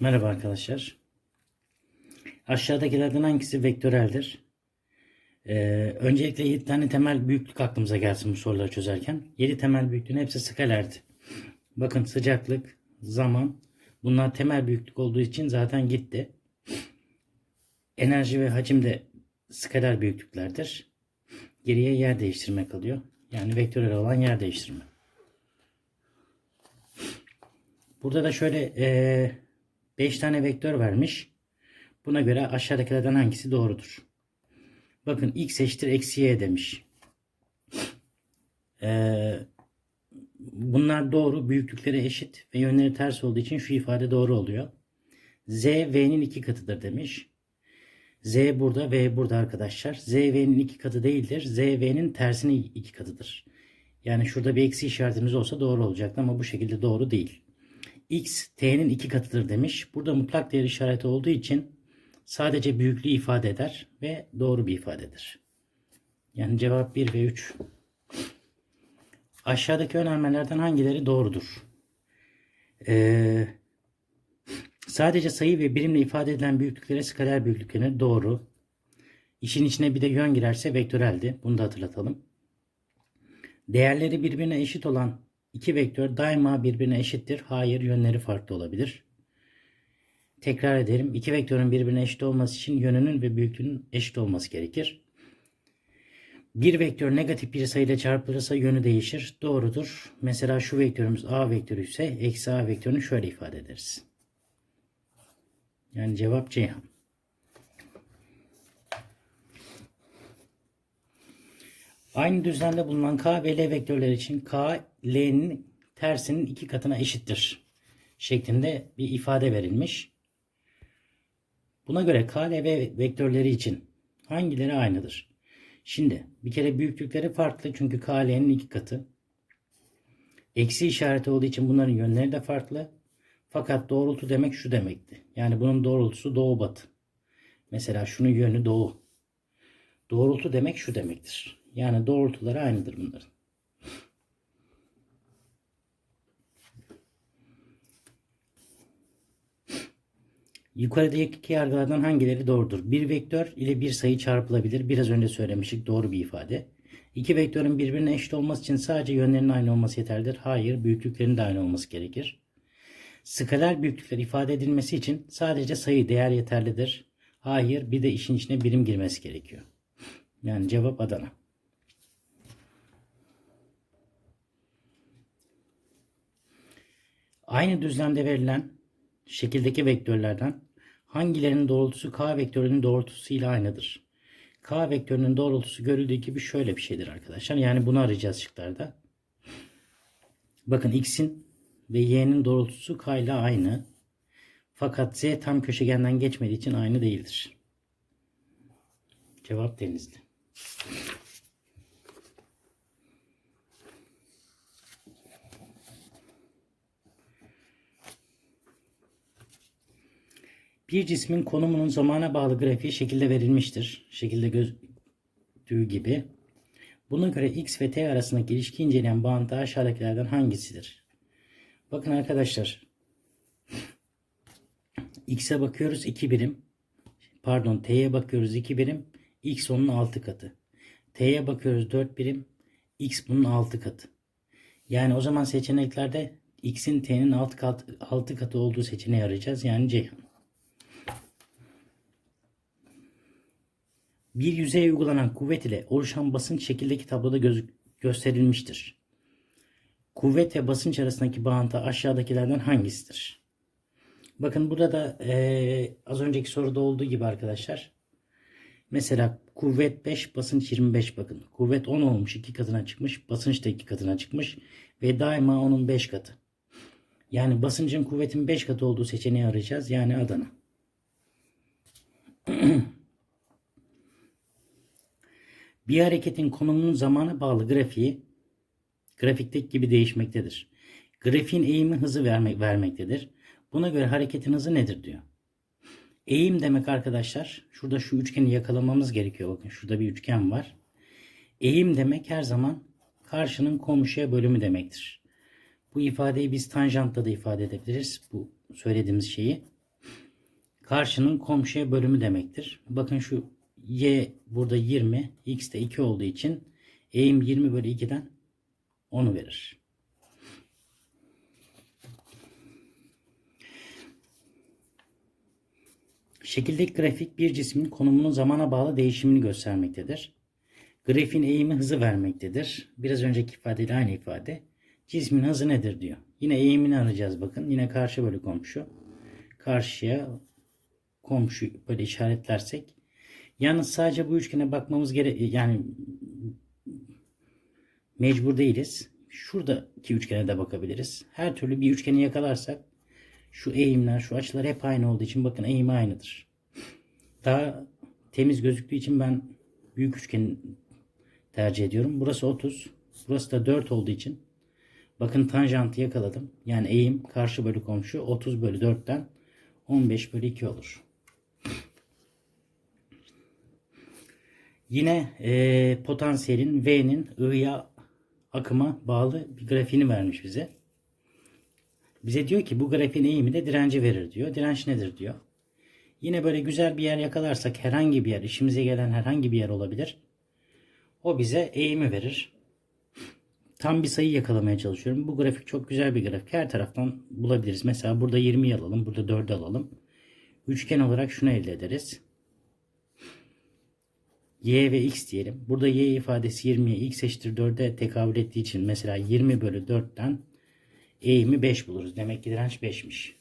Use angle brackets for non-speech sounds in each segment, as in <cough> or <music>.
Merhaba arkadaşlar. Aşağıdakilerden hangisi vektöreldir? Ee, öncelikle 7 tane temel büyüklük aklımıza gelsin bu soruları çözerken. 7 temel büyüklüğün hepsi skalerdi. Bakın sıcaklık, zaman bunlar temel büyüklük olduğu için zaten gitti. Enerji ve hacim de skaler büyüklüklerdir. Geriye yer değiştirme kalıyor. Yani vektörel olan yer değiştirme. Burada da şöyle 5 tane vektör vermiş. Buna göre aşağıdakilerden hangisi doğrudur? Bakın x eşittir eksi y demiş. Ee, bunlar doğru. Büyüklükleri eşit ve yönleri ters olduğu için şu ifade doğru oluyor. z v'nin iki katıdır demiş. z burada v burada arkadaşlar. z v'nin iki katı değildir. z v'nin tersinin iki katıdır. Yani şurada bir eksi işaretimiz olsa doğru olacaktı ama bu şekilde doğru değil x t'nin iki katıdır demiş. Burada mutlak değer işareti olduğu için sadece büyüklüğü ifade eder ve doğru bir ifadedir. Yani cevap 1 ve 3. Aşağıdaki önermelerden hangileri doğrudur? Ee, sadece sayı ve birimle ifade edilen büyüklüklere skaler büyüklüklerine doğru. İşin içine bir de yön girerse vektöreldi. Bunu da hatırlatalım. Değerleri birbirine eşit olan İki vektör daima birbirine eşittir. Hayır yönleri farklı olabilir. Tekrar edelim. İki vektörün birbirine eşit olması için yönünün ve büyüklüğünün eşit olması gerekir. Bir vektör negatif bir sayıyla çarpılırsa yönü değişir. Doğrudur. Mesela şu vektörümüz A vektörü ise eksi A vektörünü şöyle ifade ederiz. Yani cevap Ceyhan. Aynı düzlemde bulunan K ve L vektörler için K, L'nin tersinin iki katına eşittir şeklinde bir ifade verilmiş. Buna göre K, L ve vektörleri için hangileri aynıdır? Şimdi bir kere büyüklükleri farklı çünkü K, L'nin iki katı. Eksi işareti olduğu için bunların yönleri de farklı. Fakat doğrultu demek şu demekti. Yani bunun doğrultusu doğu batı. Mesela şunun yönü doğu. Doğrultu demek şu demektir. Yani doğrultuları aynıdır bunların. Yukarıdaki iki yargılardan hangileri doğrudur? Bir vektör ile bir sayı çarpılabilir. Biraz önce söylemiştik doğru bir ifade. İki vektörün birbirine eşit olması için sadece yönlerinin aynı olması yeterlidir. Hayır, büyüklüklerinin de aynı olması gerekir. Skaler büyüklükler ifade edilmesi için sadece sayı değer yeterlidir. Hayır, bir de işin içine birim girmesi gerekiyor. Yani cevap Adana. Aynı düzlemde verilen şekildeki vektörlerden hangilerinin doğrultusu k vektörünün doğrultusu ile aynıdır? K vektörünün doğrultusu görüldüğü gibi şöyle bir şeydir arkadaşlar. Yani bunu arayacağız şıklarda. Bakın x'in ve y'nin doğrultusu k ile aynı. Fakat z tam köşegenden geçmediği için aynı değildir. Cevap denizli. Bir cismin konumunun zamana bağlı grafiği şekilde verilmiştir. Şekilde gözüktüğü gibi. Buna göre x ve t arasındaki ilişki inceleyen bağıntı aşağıdakilerden hangisidir? Bakın arkadaşlar. <laughs> X'e bakıyoruz 2 birim. Pardon t'ye bakıyoruz 2 birim. X onun 6 katı. T'ye bakıyoruz 4 birim. X bunun 6 katı. Yani o zaman seçeneklerde x'in t'nin 6 katı, 6 katı olduğu seçeneği arayacağız. Yani Ceyhan. Bir yüzeye uygulanan kuvvet ile oluşan basınç şekildeki tabloda göz gösterilmiştir. Kuvvet ve basınç arasındaki bağıntı aşağıdakilerden hangisidir? Bakın burada da ee, az önceki soruda olduğu gibi arkadaşlar. Mesela kuvvet 5, basınç 25 bakın. Kuvvet 10 olmuş, 2 katına çıkmış. Basınç da 2 katına çıkmış. Ve daima onun 5 katı. Yani basıncın kuvvetin 5 katı olduğu seçeneği arayacağız. Yani Adana. <clears throat> Bir hareketin konumunun zamana bağlı grafiği grafikteki gibi değişmektedir. Grafiğin eğimi hızı vermek, vermektedir. Buna göre hareketin hızı nedir diyor. Eğim demek arkadaşlar şurada şu üçgeni yakalamamız gerekiyor. Bakın şurada bir üçgen var. Eğim demek her zaman karşının komşuya bölümü demektir. Bu ifadeyi biz tanjantla da ifade edebiliriz. Bu söylediğimiz şeyi. karşının komşuya bölümü demektir. Bakın şu y burada 20, x de 2 olduğu için eğim 20 bölü 2'den 10'u verir. Şekildeki grafik bir cismin konumunun zamana bağlı değişimini göstermektedir. Grafiğin eğimi hızı vermektedir. Biraz önceki ifadeyle aynı ifade. Cismin hızı nedir diyor. Yine eğimini arayacağız bakın. Yine karşı bölü komşu. Karşıya komşu böyle işaretlersek. Yalnız sadece bu üçgene bakmamız gerek yani mecbur değiliz. Şuradaki üçgene de bakabiliriz. Her türlü bir üçgeni yakalarsak şu eğimler, şu açılar hep aynı olduğu için bakın eğimi aynıdır. Daha temiz gözüktüğü için ben büyük üçgeni tercih ediyorum. Burası 30. Burası da 4 olduğu için bakın tanjantı yakaladım. Yani eğim karşı bölü komşu 30 bölü 4'ten 15 bölü 2 olur. Yine e, potansiyelin V'nin I'ya akıma bağlı bir grafiğini vermiş bize. Bize diyor ki bu grafiğin eğimi de direnci verir diyor. Direnç nedir diyor. Yine böyle güzel bir yer yakalarsak herhangi bir yer, işimize gelen herhangi bir yer olabilir. O bize eğimi verir. Tam bir sayı yakalamaya çalışıyorum. Bu grafik çok güzel bir grafik. Her taraftan bulabiliriz. Mesela burada 20'yi alalım. Burada 4'ü alalım. Üçgen olarak şunu elde ederiz. Y ve X diyelim. Burada Y ifadesi 20'ye X eşittir 4'e tekabül ettiği için mesela 20 bölü 4'ten eğimi 5 buluruz. Demek ki direnç 5'miş.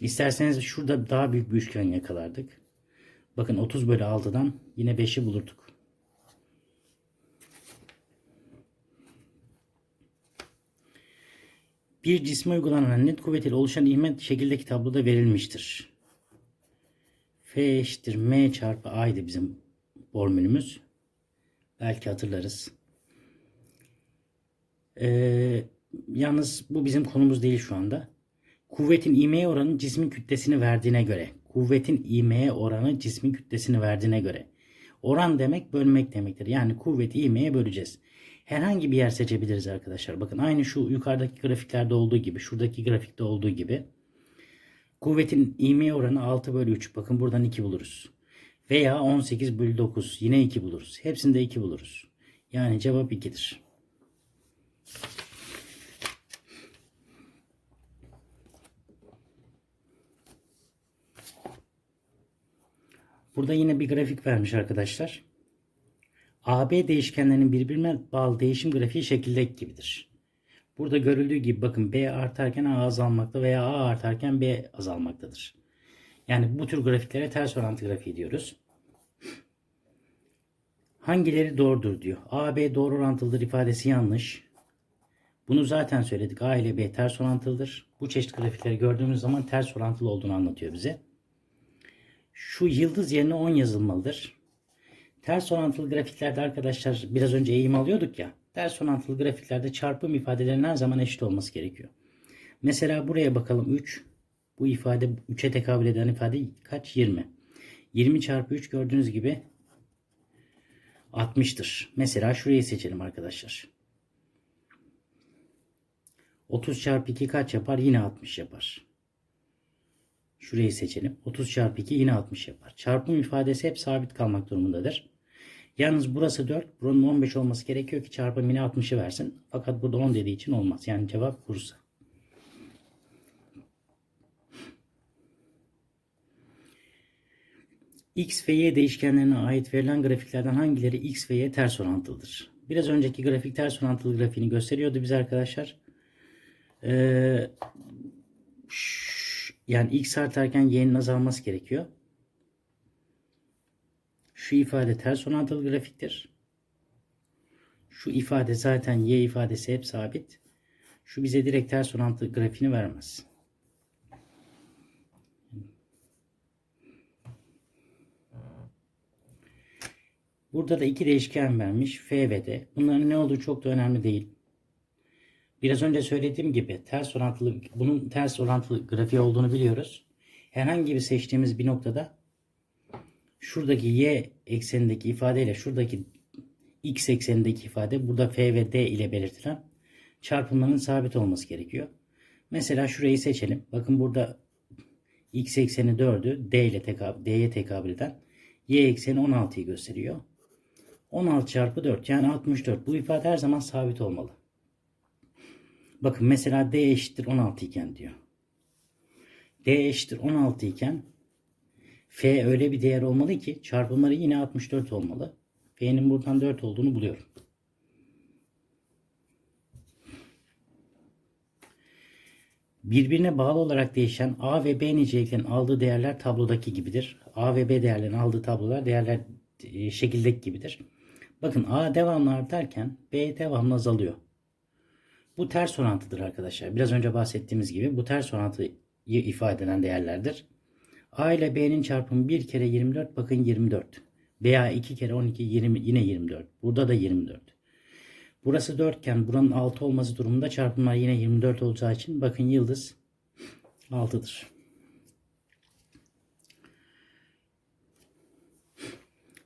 İsterseniz şurada daha büyük bir üçgen yakalardık. Bakın 30 bölü 6'dan yine 5'i bulurduk. Bir cisme uygulanan net kuvvetiyle oluşan ivme şekildeki tabloda verilmiştir. F eşittir M çarpı A'ydı bizim formülümüz. Belki hatırlarız. Ee, yalnız bu bizim konumuz değil şu anda. Kuvvetin ivmeye oranı cismin kütlesini verdiğine göre. Kuvvetin ivmeye oranı cismin kütlesini verdiğine göre. Oran demek bölmek demektir. Yani kuvveti ivmeye böleceğiz. Herhangi bir yer seçebiliriz arkadaşlar. Bakın aynı şu yukarıdaki grafiklerde olduğu gibi, şuradaki grafikte olduğu gibi. Kuvvetin ivmeye oranı 6 bölü 3. Bakın buradan 2 buluruz. Veya 18 bölü 9. Yine 2 buluruz. Hepsinde 2 buluruz. Yani cevap 2'dir. Burada yine bir grafik vermiş arkadaşlar. AB değişkenlerinin birbirine bağlı değişim grafiği şekildeki gibidir. Burada görüldüğü gibi bakın B artarken A azalmakta veya A artarken B azalmaktadır. Yani bu tür grafiklere ters orantı grafiği diyoruz. Hangileri doğrudur diyor. A, B doğru orantılıdır ifadesi yanlış. Bunu zaten söyledik. A ile B ters orantılıdır. Bu çeşit grafikleri gördüğümüz zaman ters orantılı olduğunu anlatıyor bize. Şu yıldız yerine 10 yazılmalıdır. Ters orantılı grafiklerde arkadaşlar biraz önce eğim alıyorduk ya. Ters orantılı grafiklerde çarpım ifadelerinin her zaman eşit olması gerekiyor. Mesela buraya bakalım 3. Bu ifade 3'e tekabül eden ifade kaç? 20. 20 çarpı 3 gördüğünüz gibi 60'tır. Mesela şurayı seçelim arkadaşlar. 30 çarpı 2 kaç yapar? Yine 60 yapar. Şurayı seçelim. 30 çarpı 2 yine 60 yapar. Çarpım ifadesi hep sabit kalmak durumundadır. Yalnız burası 4. Buranın 15 olması gerekiyor ki çarpım yine 60'ı versin. Fakat burada 10 dediği için olmaz. Yani cevap Bursa. X ve Y değişkenlerine ait verilen grafiklerden hangileri X ve Y ters orantılıdır? Biraz önceki grafik ters orantılı grafiğini gösteriyordu bize arkadaşlar. Ee, yani X artarken Y'nin azalması gerekiyor. Şu ifade ters orantılı grafiktir. Şu ifade zaten Y ifadesi hep sabit. Şu bize direkt ters orantılı grafiğini vermez. Burada da iki değişken vermiş. F ve D. Bunların ne olduğu çok da önemli değil. Biraz önce söylediğim gibi ters orantılı bunun ters orantılı grafiği olduğunu biliyoruz. Herhangi bir seçtiğimiz bir noktada şuradaki y eksenindeki ifadeyle şuradaki x eksenindeki ifade burada f ve d ile belirtilen çarpımların sabit olması gerekiyor. Mesela şurayı seçelim. Bakın burada x ekseni 4'ü d ile tekab d'ye tekabül eden y ekseni 16'yı gösteriyor. 16 çarpı 4 yani 64. Bu ifade her zaman sabit olmalı. Bakın mesela d eşittir 16 iken diyor. d eşittir 16 iken f öyle bir değer olmalı ki çarpımları yine 64 olmalı. f'nin buradan 4 olduğunu buluyorum. Birbirine bağlı olarak değişen A ve B niceliklerin aldığı değerler tablodaki gibidir. A ve B değerlerin aldığı tablolar değerler e, şekildeki gibidir. Bakın A devamlı artarken B devamlı azalıyor. Bu ters orantıdır arkadaşlar. Biraz önce bahsettiğimiz gibi bu ters orantıyı ifade eden değerlerdir. A ile B'nin çarpımı 1 kere 24 bakın 24. Veya 2 kere 12 20, yine 24. Burada da 24. Burası 4 iken buranın 6 olması durumunda çarpımlar yine 24 olacağı için bakın yıldız 6'dır.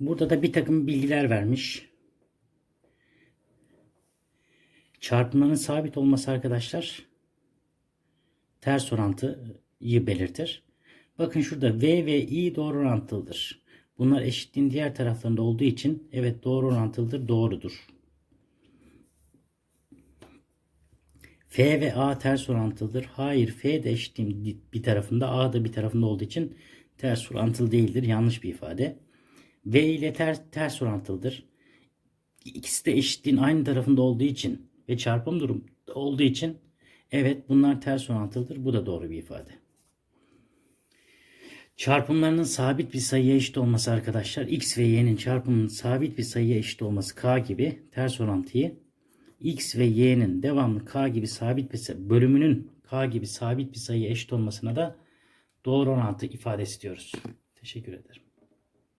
Burada da bir takım bilgiler vermiş. Çarpımların sabit olması arkadaşlar ters orantıyı belirtir. Bakın şurada V ve I doğru orantılıdır. Bunlar eşitliğin diğer taraflarında olduğu için evet doğru orantılıdır, doğrudur. F ve A ters orantılıdır. Hayır F de eşitliğin bir tarafında A da bir tarafında olduğu için ters orantılı değildir. Yanlış bir ifade. V ile ters, ters orantılıdır. İkisi de eşitliğin aynı tarafında olduğu için ve çarpım durum olduğu için evet bunlar ters orantılıdır. Bu da doğru bir ifade. Çarpımlarının sabit bir sayıya eşit olması arkadaşlar x ve y'nin çarpımının sabit bir sayıya eşit olması k gibi ters orantıyı x ve y'nin devamlı k gibi sabit bir bölümünün k gibi sabit bir sayıya eşit olmasına da doğru orantı ifadesi diyoruz. Teşekkür ederim.